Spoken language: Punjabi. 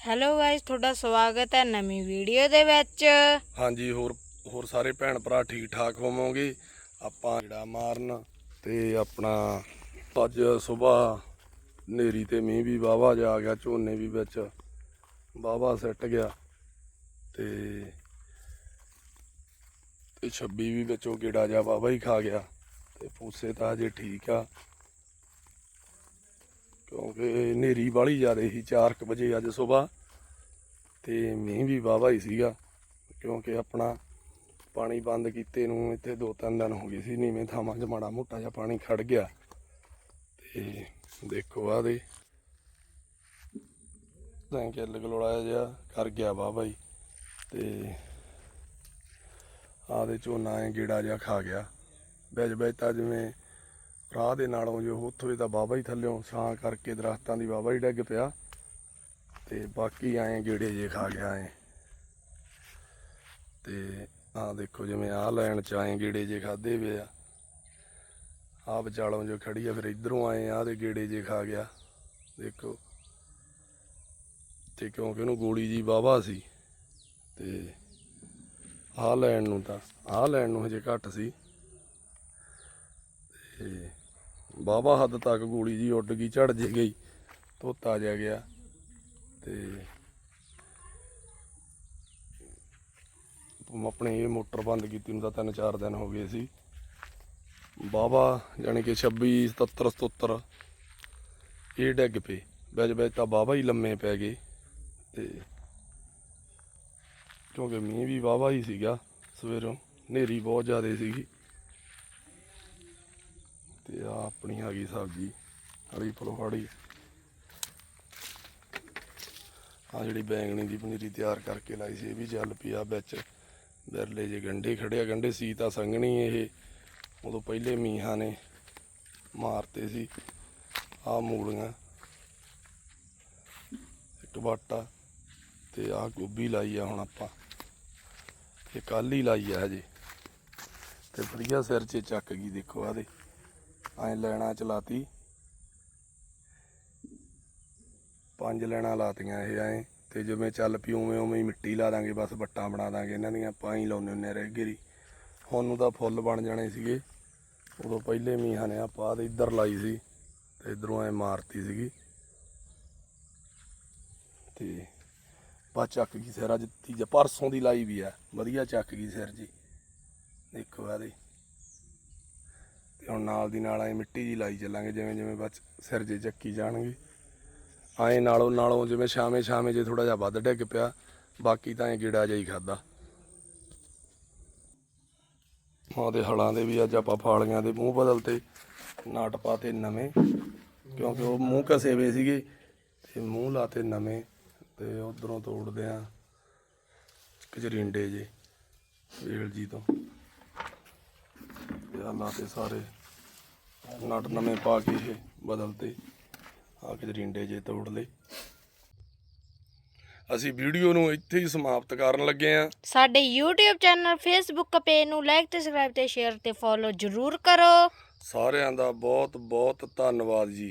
ਹੈਲੋ ਗਾਇਸ ਤੁਹਾਡਾ ਸਵਾਗਤ ਹੈ ਨਵੀਂ ਵੀਡੀਓ ਦੇ ਵਿੱਚ। ਹਾਂਜੀ, ਹੋਰ ਹੋਰ ਸਾਰੇ ਭੈਣ ਭਰਾ ਠੀਕ ਠਾਕ ਹੋਵੋਗੇ? ਆਪਾਂ ਜਿਹੜਾ ਮਾਰਨ ਤੇ ਆਪਣਾ ਅੱਜ ਸਵੇਰ ਨੇਰੀ ਤੇ ਮੀਂਹ ਵੀ ਵਾਵਾ ਜਾ ਗਿਆ, ਝੋਨੇ ਵੀ ਵਿੱਚ ਵਾਵਾ ਸਿੱਟ ਗਿਆ ਤੇ ਤੇ 26 ਵੀ ਵਿੱਚੋਂ ਗੇੜਾ ਜਾ ਵਾਵਾ ਹੀ ਖਾ ਗਿਆ ਤੇ ਪੂਸੇ ਤਾਂ ਅਜੇ ਠੀਕ ਆ। ਨੇਰੀ ਵਾਲੀ ਜ਼ਿਆਦਾ ਸੀ 4:00 ਵਜੇ ਅੱਜ ਸਵੇਰ। ਤੇ ਮੀਂਹ ਵੀ ਵਾਵਾ ਹੀ ਸੀਗਾ, ਕਿਉਂਕਿ ਆਪਣਾ ਪਾਣੀ ਬੰਦ ਕੀਤੇ ਨੂੰ ਇੱਥੇ ਦੋ ਤਿੰਨ ਦਿਨ ਹੋ ਗਏ ਸੀ, ਨੀਵੇਂ ਥਾਵਾਂ 'ਚ ਮਾੜਾ ਮੋਟਾ ਜਿਹਾ ਪਾਣੀ ਖੜ ਗਿਆ। ਤੇ ਦੇਖੋ ਆ ਦੇ। ਤਾਂ ਕਿ ਲਗਲੋੜਾ ਜਿਹਾ ਕਰ ਗਿਆ ਵਾਵਾ ਹੀ। ਤੇ ਆਹ ਦੇ ਝੋਨਾ ਐ ਗੇੜਾ ਜਿਹਾ ਖਾ ਗਿਆ। ਬੈਜ ਬੈਜ ਤਾਂ ਜਿਵੇਂ ਰਾਹ ਦੇ ਨਾਲੋਂ ਜੋ ਉੱਥੋਂ ਦਾ ਬਾਬਾ ਹੀ ਥੱਲਿਓਂ ਛਾਂ ਕਰਕੇ ਦਰਖਤਾਂ ਦੀ ਬਾਬਾ ਹੀ ਡਿੱਗ ਪਿਆ ਤੇ ਬਾਕੀ ਆਏ ਗੇੜੇ ਜੇ ਖਾ ਗਿਆ ਆਏ। ਤੇ ਆਹ ਦੇਖੋ ਜਿਵੇਂ ਆ ਲੈਣ ਚ ਆਏ ਗੇੜੇ ਜੇ ਖਾਦੇ ਵੇ ਆ। ਆਹ ਵਿਚਾਲੋਂ ਜੋ ਖੜੀ ਆ, ਫਿਰ ਇਧਰੋਂ ਆਏ, ਆਹ ਦੇ ਗੇੜੇ ਜੇ ਖਾ ਗਿਆ। ਦੇਖੋ ਤੇ ਕਿਉਂਕਿ ਉਹਨੂੰ ਗੋਲੀ ਜੀ ਵਾਵਾ ਸੀ ਤੇ ਆ ਲੈਣ ਨੂੰ ਤਾਂ ਆ ਲੈਣ ਨੂੰ ਹਜੇ ਘੱਟ ਸੀ ਤੇ ਵਾਵਾ ਹੱਦ ਤੱਕ ਗੋਲੀ ਜੀ ਉੱਡ ਗਈ, ਝੜ ਜੇ ਗਈ, ਧੋਤਾ ਜਾ ਗਿਆ ਤੇ ਮ- ਆਪਣੇ ਇਹ ਮੋਟਰ ਬੰਦ ਕੀਤੀ ਨੂੰ ਤਾਂ ਤਿੰਨ ਚਾਰ ਦਿਨ ਹੋ ਗਏ ਸੀ। ਬਾਬਾ ਯਾਨੀ ਕਿ 26 77 77 ਇਹ ਡਿੱਗ ਪਏ ਵਿੱਚ ਵਿੱਚ ਤਾਂ ਬਾਬਾ ਹੀ ਲੰਮੇ ਪੈ ਗਏ ਤੇ ਕਿਉਂਕਿ ਮੀਂਹ ਵੀ ਵਾਵਾ ਹੀ ਸੀਗਾ ਸਵੇਰੋਂ, ਹਨੇਰੀ ਬਹੁਤ ਜ਼ਿਆਦਾ ਸੀਗੀ। ਤੇ ਆ ਆਪਣੀ ਆ ਗਈ ਸਬਜ਼ੀ, ਹਰੀ ਫੁਲਵਾੜੀ। ਆ ਜਿਹੜੀ ਬੈਂਗਣੀ ਦੀ ਪਨੀਰੀ ਤਿਆਰ ਕਰਕੇ ਲਾਈ ਸੀ, ਇਹ ਵੀ ਚੱਲ ਪਿਆ ਵਿੱਚ। ਬਿਰਲੇ ਜੇ ਗੰਡੇ ਖੜਿਆ ਗੰਡੇ ਸੀ ਤਾਂ ਸੰਘਣੀ ਇਹ, ਉਦੋਂ ਪਹਿਲੇ ਮੀਹਾਂ ਨੇ ਮਾਰਤੇ ਸੀ। ਆ ਮੂਲੀਆਂ, ਇੱਕ ਬਾਟਾ ਤੇ ਆ ਗੋਭੀ ਲਾਈ ਆ ਹੁਣ ਆਪਾਂ। ਇਹ ਕੱਲ ਹੀ ਲਾਈ ਆ ਹਜੇ। ਤੇ ਵਧੀਆ ਸਿਰ 'ਚ ਚੱਕ ਗਈ ਦੇਖੋ ਆਦੇ ਐ ਲੈਣਾ ਚਲਾਤੀ। ਪੰਜ ਲੈਣਾ ਲਾਤੀਆਂ ਇਹ ਐ। ਤੇ ਜਿਵੇਂ ਚੱਲ ਪਈ ਉਵੇਂ ਉਵੇਂ ਮਿੱਟੀ ਲਾ ਦਾਂਗੇ, ਬਸ ਵੱਟਾਂ ਬਣਾ ਦਾਂਗੇ। ਇਹਨਾਂ ਦੀਆਂ ਆਪਾਂ ਹੀ ਲਾਉਨੇ ਹੁੰਨੇ ਰਹਿ ਗਰੀ। ਹੁਣ ਨੂੰ ਤਾਂ ਫੁੱਲ ਬਣ ਜਾਣੇ ਸੀਗੇ। ਉਦੋਂ ਪਹਿਲੇ ਮੀਂਹਾਂ ਨੇ ਆਪਾਂ ਤੇ ਇੱਧਰ ਲਾਈ ਸੀ ਤੇ ਇਧਰੋਂ ਐ ਮਾਰਤੀ ਸੀਗੀ। ਤੇ ਪਾ ਚੱਕ ਗਈ ਸਿਰ। ਅੱਜ ਤੀਜਾ ਪਰਸੋਂ ਦੀ ਲਾਈ ਵੀ ਆ। ਵਧੀਆ ਚੱਕ ਗਈ ਸਿਰ ਜੀ। ਦੇਖੋ ਆਦੇ ਤੇ ਹੁਣ ਨਾਲ ਦੀ ਨਾਲ ਐ ਮਿੱਟੀ ਜੀ ਲਾਈ ਚੱਲਾਂਗੇ, ਜਿਵੇਂ ਜਿਵੇਂ ਬਸ ਸਿਰ ਜੇ ਚੱਕੀ ਜਾਣਗੇ। ਆਏ ਨਾਲੋਂ ਨਾਲੋਂ ਜਿਵੇਂ ਸ਼ਾਮੇ ਸ਼ਾਮੇ ਜੇ ਥੋੜਾ ਜਿਹਾ ਵੱਧ ਡਿੱਗ ਪਿਆ, ਬਾਕੀ ਤਾਂ ਇਹ ਗਿੜਾ ਜਿਹਾ ਹੀ ਖਾਦਾ। ਉਹਦੇ ਹਲਾਂ ਦੇ ਵੀ ਅੱਜ ਆਪਾਂ ਫਾਲੀਆਂ ਦੇ ਮੂੰਹ ਬਦਲਤੇ, ਨਾਟ ਪਾਤੇ ਨਵੇਂ, ਕਿਉਂਕਿ ਉਹ ਮੂੰਹ ਕਸੇ ਵੇ ਸੀਗੇ, ਤੇ ਮੂੰਹ ਲਾਤੇ ਨਵੇਂ, ਤੇ ਉਧਰੋਂ ਤੋੜਦੇ ਆ ਕਜਰਿੰਡੇ ਜੇ ਵੇਲ ਜੀ ਤੋਂ ਤੇ ਲਾਤੇ ਸਾਰੇ। ਨਟ ਨਵੇਂ ਪਾ ਕੇ ਇਹ ਬਦਲਤੇ ਆ ਕਜਰਿੰਡੇ ਜੇ ਤੋੜ ਲਏ। ਅਸੀਂ ਵੀਡੀਓ ਨੂੰ ਇੱਥੇ ਹੀ ਸਮਾਪਤ ਕਰਨ ਲੱਗੇ ਆਂ ਸਾਡੇ YouTube ਚੈਨਲ Facebook ਪੇਜ ਨੂੰ ਲਾਈਕ ਤੇ ਸਬਸਕ੍ਰਾਈਬ ਤੇ ਸ਼ੇਅਰ ਤੇ ਫੋਲੋ ਜਰੂਰ ਕਰੋ। ਸਾਰਿਆਂ ਦਾ ਬਹੁਤ ਬਹੁਤ ਧੰਨਵਾਦ ਜੀ।